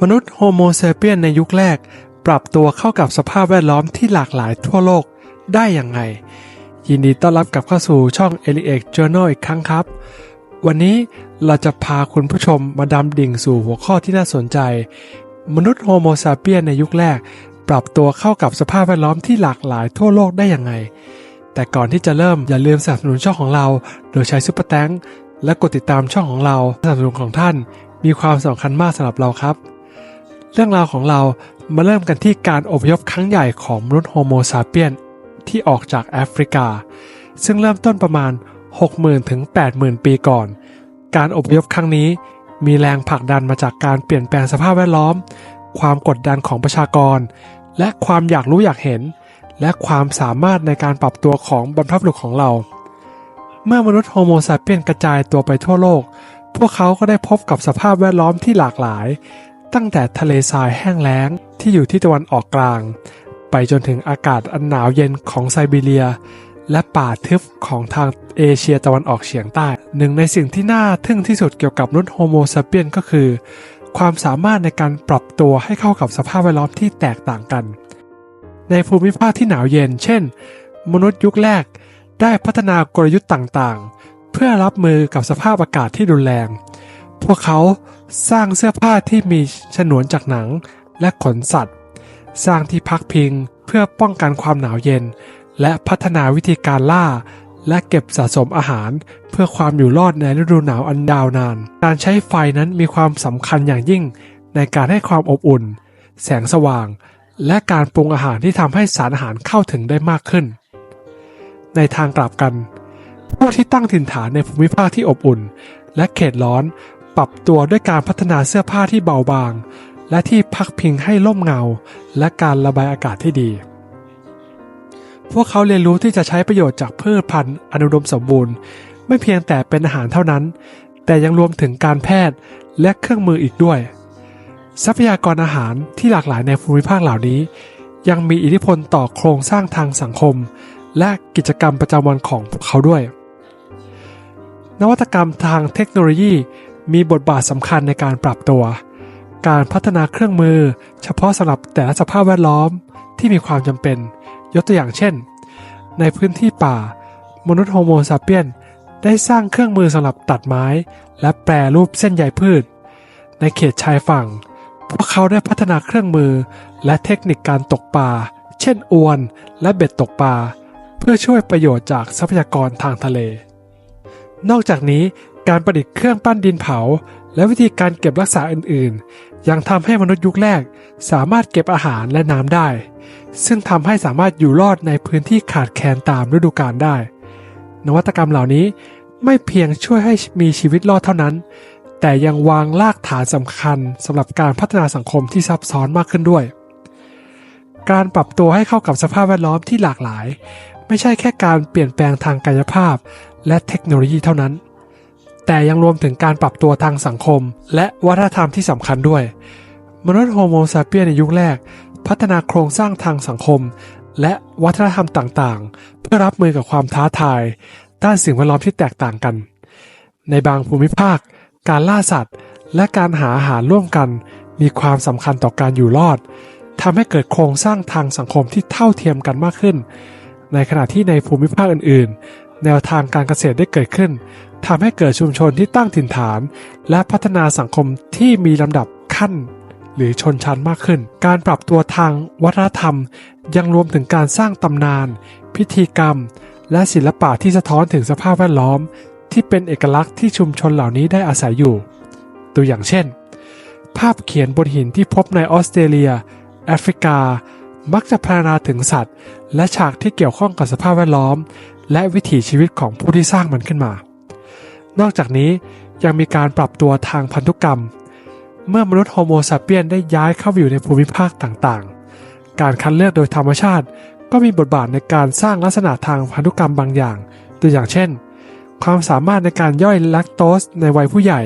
มนุษย์โฮโมเซเปียนในยุคแรก ปรับตัวเข้ากับสภาพแวดล้อมที่หลากหลายทั่วโลกได้อย่างไง ยินดีต้อนรับกลับเข้าสู่ช่อง e l i e x Journal อีกครั้งครับ วันนี้เราจะพาคุณผู้ชมมาดำดิ่งสู่หัวข้อที่น่าสนใจ มนุษย์โฮโมซาเปียนในยุคแรก ปรับตัวเข้ากับสภาพแวดล้อมที่หลากหลายทั่วโลกได้อย่างไง แต่ก่อนที่จะเริ่มอย่าลืมสนับสนุนช่องของเรา โดยใช้ซุปเปอร์แตงและกดติดตามช่องของเราสนับสนุนของท่าน มีความสำคัญมากสำหรับเราครับ เรื่องราวของเรามาเริ่มกันที่การอพยพครั้งใหญ่ของมนุษย์โฮโมซาเปียนที่ออกจากแอฟริกา ซึ่งเริ่มต้นประมาณ 60,000 ถึง 80,000 ปีก่อน การอพยพครั้งนี้มีแรงผลักดันมาจากการเปลี่ยนแปลงสภาพแวดล้อม ความกดดันของประชากร และความอยากรู้อยากเห็น และความสามารถในการปรับตัวของบรรพบุรุษของเรา เมื่อมนุษย์โฮโมซาเปียนกระจายตัวไปทั่วโลก พวกเขาก็ได้พบกับสภาพแวดล้อมที่หลากหลาย ตั้งแต่ทะเลทรายแห้งแล้งที่อยู่ที่ตะวันออกกลาง ไปจนถึงอากาศอันหนาวเย็นของไซบีเรีย และป่าทึบของทางเอเชียตะวันออกเฉียงใต้ หนึ่งในสิ่งที่น่าทึ่งที่สุดเกี่ยวกับมนุษย์โฮโมซาเปียนก็คือ ความสามารถในการปรับตัวให้เข้ากับสภาพแวดล้อมที่แตกต่างกัน ในภูมิภาคที่หนาวเย็น เช่น มนุษย์ยุคแรกได้พัฒนากลยุทธ์ต่างๆ เพื่อรับมือกับสภาพอากาศที่รุนแรง พวกเขาสร้างเสื้อผ้าที่มีฉนวนจากหนังและขนสัตว์ สร้างที่พักพิงเพื่อป้องกันความหนาวเย็น และพัฒนาวิธีการล่า และเก็บสะสมอาหารเพื่อความอยู่รอดในฤดูหนาวอันยาวนาน การใช้ไฟนั้นมีความสำคัญอย่างยิ่งในการให้ความอบอุ่น แสงสว่าง และการปรุงอาหารที่ทำให้สารอาหารเข้าถึงได้มากขึ้น ในทางกลับกัน ผู้ที่ตั้งถิ่นฐานในภูมิภาคที่อบอุ่น และเขตร้อน ปรับตัวด้วยการพัฒนาเสื้อผ้าที่เบาบาง และที่พักพิงให้ร่มเงา และการระบายอากาศที่ดี พวกเขาเรียนรู้ที่จะใช้ประโยชน์จากพืชพันธุ์อนุดมสมบูรณ์ ไม่เพียงแต่เป็นอาหารเท่านั้น แต่ยังรวมถึงการแพทย์และเครื่องมืออีกด้วย ทรัพยากรอาหารที่หลากหลายในภูมิภาคเหล่านี้ ยังมีอิทธิพลต่อโครงสร้างทางสังคม และกิจกรรมประจำวันของพวกเขาด้วย นวัตกรรมทางเทคโนโลยี มีบทบาทสำคัญในการปรับตัว การพัฒนาเครื่องมือ เฉพาะสำหรับแต่ละสภาพแวดล้อมที่มีความจำเป็น ยกตัวอย่างเช่น ในพื้นที่ป่า มนุษย์โฮโมซาเปียนได้สร้างเครื่องมือสำหรับตัดไม้ และแปรรูปเส้นใยพืช ในเขตชายฝั่ง พวกเขาได้พัฒนาเครื่องมือ และเทคนิคการตกปลา เช่นอวน และเบ็ดตกปลา เพื่อช่วยประโยชน์จากทรัพยากรทางทะเล นอกจากนี้ การประดิษฐ์เครื่องปั้นดินเผา และวิธีการเก็บรักษาอื่นๆ ยังทำให้มนุษย์ยุคแรก สามารถเก็บอาหารและน้ำได้ ซึ่งทำให้สามารถอยู่รอดในพื้นที่ขาดแคลนตามฤดูกาลได้ นวัตกรรมเหล่านี้ไม่เพียงช่วยให้มีชีวิตรอดเท่านั้น แต่ยังวางรากฐานสำคัญสำหรับการพัฒนาสังคมที่ซับซ้อนมากขึ้นด้วย การปรับตัวให้เข้ากับสภาพแวดล้อมที่หลากหลาย ไม่ใช่แค่การเปลี่ยนแปลงทางกายภาพ และเทคโนโลยีเท่านั้น แต่ยังรวมถึงการปรับตัวทางสังคม และวัฒนธรรมที่สำคัญด้วย มนุษย์โฮโมซาเปียนในยุคแรก พัฒนาโครงสร้างทางสังคม และวัฒนธรรมต่างๆ เพื่อรับมือกับความท้าทาย ด้านสิ่งแวดล้อมที่แตกต่างกัน ในบางภูมิภาค การล่าสัตว์ และการหาอาหารร่วมกัน มีความสำคัญต่อการอยู่รอดทำให้เกิดโครงสร้างทางสังคมที่เท่าเทียมกันมากขึ้น ในขณะที่ในภูมิภาคอื่น ๆ แนวทางการเกษตรได้เกิดขึ้น ทำให้เกิดชุมชนที่ตั้งถิ่นฐาน และพัฒนาสังคมที่มีลำดับขั้น หรือชนชั้นมากขึ้น การปรับตัวทางวัฒนธรรม ยังรวมถึงการสร้างตำนาน พิธีกรรม และศิลปะที่สะท้อนถึงสภาพแวดล้อม ที่เป็นเอกลักษณ์ที่ชุมชนเหล่านี้ได้อาศัยอยู่ ตัวอย่างเช่น ภาพเขียนบนหินที่พบในออสเตรเลีย แอฟริกา มักจะพรรณนาถึงสัตว์ และฉากที่เกี่ยวข้องกับสภาพแวดล้อม และวิถีชีวิตของผู้ที่สร้างมันขึ้นมา นอกจากนี้ยังมีการปรับตัวทางพันธุกรรม เมื่อมนุษย์โฮโมซาเปียนได้ย้ายเข้าไปอยู่ในภูมิภาคต่างๆ การคัดเลือกโดยธรรมชาติก็มีบทบาทในการสร้างลักษณะทางพันธุกรรมบางอย่าง ตัวอย่างเช่น ความสามารถในการย่อยแลคโตสในวัยผู้ใหญ่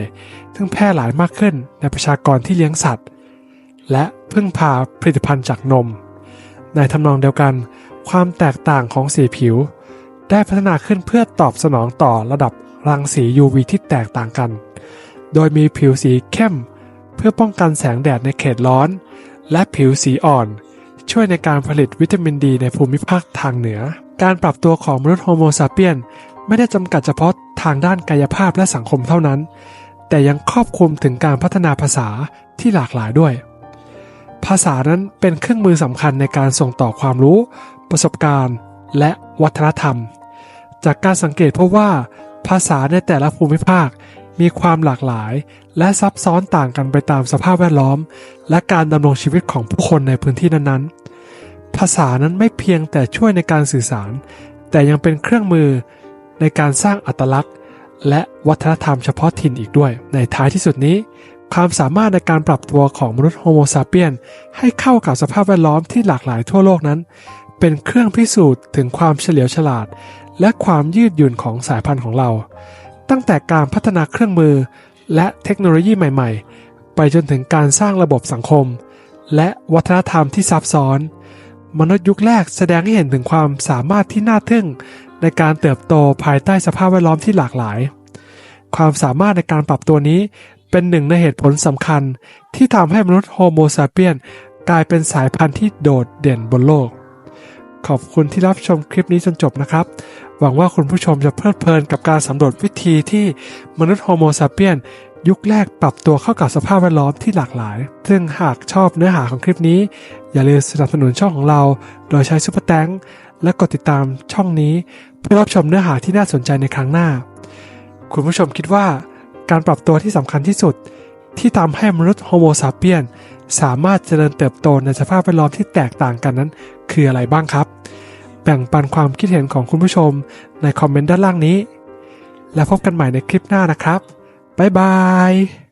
ซึ่งแพร่หลายมากขึ้นในประชากรที่เลี้ยงสัตว์ และพึ่งพาผลิตภัณฑ์จากนม ในทำนองเดียวกัน ความแตกต่างของสีผิว ได้พัฒนาขึ้นเพื่อตอบสนองต่อระดับ รังสี UV ที่แตกต่างกัน โดยมีผิวสีเข้ม เพื่อป้องกันแสงแดดในเขตร้อน และผิวสีอ่อน ช่วยในการผลิตวิตามินดีในภูมิภาคทางเหนือ การปรับตัวของมนุษย์โฮโมซาเปียน ไม่ได้จำกัดเฉพาะทางด้านกายภาพและสังคมเท่านั้น แต่ยังครอบคลุมถึงการพัฒนาภาษาที่หลากหลายด้วย ภาษานั้นเป็นเครื่องมือสำคัญในการส่งต่อความรู้ ประสบการณ์ และวัฒนธรรม จากการสังเกตพบว่า ภาษาในแต่ละภูมิภาค มีความหลากหลาย และซับซ้อนต่างกันไปตามสภาพแวดล้อม และการดำรงชีวิตของผู้คนในพื้นที่นั้นๆ ภาษานั้นไม่เพียงแต่ช่วยในการสื่อสาร แต่ยังเป็นเครื่องมือในการสร้างอัตลักษณ์ และวัฒนธรรมเฉพาะถิ่นอีกด้วย ในท้ายที่สุดนี้ ความสามารถในการปรับตัวของมนุษย์โฮโมซาเปียน ให้เข้ากับสภาพแวดล้อมที่หลากหลายทั่วโลกนั้น เป็นเครื่องพิสูจน์ถึงความเฉลียวฉลาด และความยืดหยุ่นของสายพันธุ์ของเรา ตั้งแต่การพัฒนาเครื่องมือ และเทคโนโลยีใหม่ ๆ ไปจนถึงการสร้างระบบสังคม และวัฒนธรรมที่ซับซ้อน มนุษย์ยุคแรกแสดงให้เห็นถึงความสามารถที่น่าทึ่ง ในการเติบโตภายใต้สภาพแวดล้อมที่หลากหลาย ความสามารถในการปรับตัวนี้เป็นหนึ่งในเหตุผลสำคัญ ที่ทำให้มนุษย์โฮโมซาเปียนกลายเป็นสายพันธุ์ที่โดดเด่นบนโลก ขอบคุณที่รับชมคลิปนี้จนจบนะครับ หวังว่าคุณผู้ชมจะเพลิดเพลินกับการสำรวจวิธีที่มนุษย์โฮโมซาเปียนยุคแรกปรับตัวเข้ากับสภาพแวดล้อมที่หลากหลาย ซึ่งหากชอบเนื้อหาของคลิปนี้ อย่าลืมสนับสนุนช่องของเรา โดยใช้ซุปเปอร์แตงและกดติดตามช่องนี้ เพื่อรับชมเนื้อหาที่น่าสนใจในครั้งหน้า คุณผู้ชมคิดว่าการปรับตัวที่สำคัญที่สุด ที่ทำให้มนุษย์โฮโมซาเปียนสามารถเจริญเติบโตในสภาพแวดล้อมที่แตกต่างกันนั้น คืออะไรบ้างครับ แบ่งปันความคิดเห็นของคุณผู้ชมในคอมเมนต์ด้านล่างนี้ แล้วพบกันใหม่ในคลิปหน้านะครับ บ๊ายบาย